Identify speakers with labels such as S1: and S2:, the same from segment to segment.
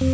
S1: ครั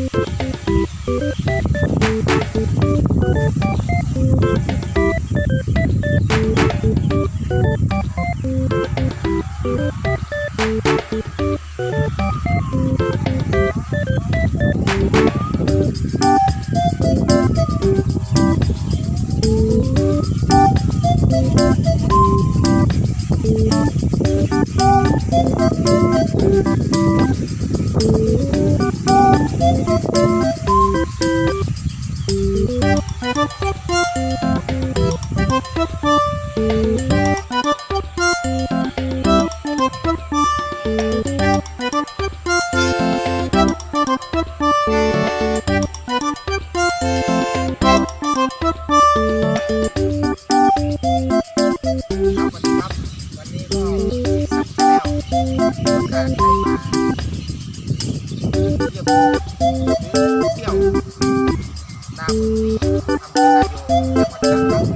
S1: กแ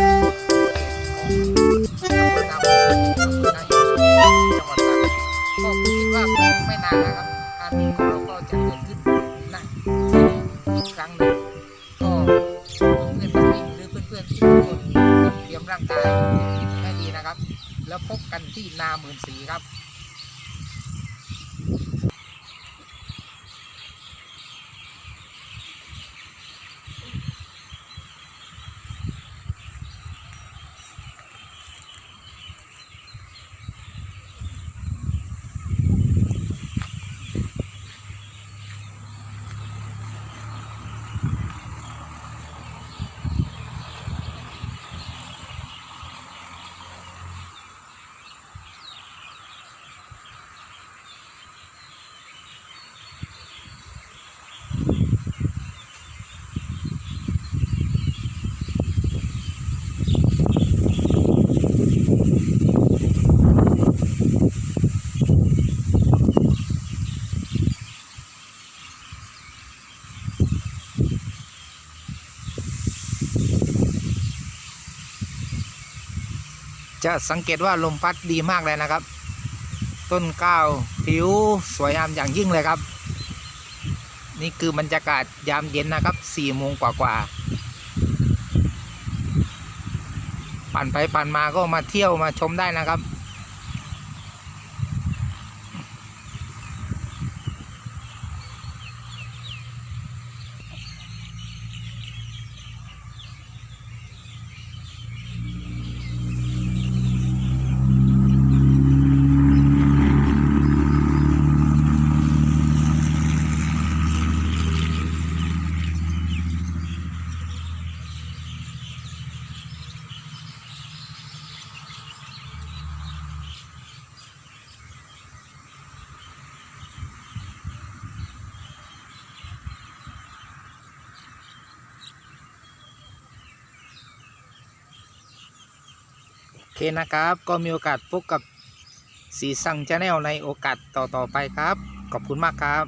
S1: นะครับการวิ่งของเราก็จะเกิดขึ้นนะครั้งหนึ่งก็เพื่อนๆหรือเพื่อนๆทุกคนเตรียมร่างกายให้ดีนะครับ แล้วพบกันที่นาหมื่นสีครับ จะสังเกตว่าลมพัดดีมากเลยนะครับ ต้นก้าวผิวสวยงามอย่างยิ่งเลยครับ นี่คือบรรยากาศยามเย็นนะครับสี่โมงกว่าๆ ปั่นไปปั่นมาก็มาเที่ยวมาชมได้นะครับ เคนะครับ ก็มีโอกาสพบกับสีสังชาแนลในโอกาสต่อๆไปครับ ขอบคุณมากครับ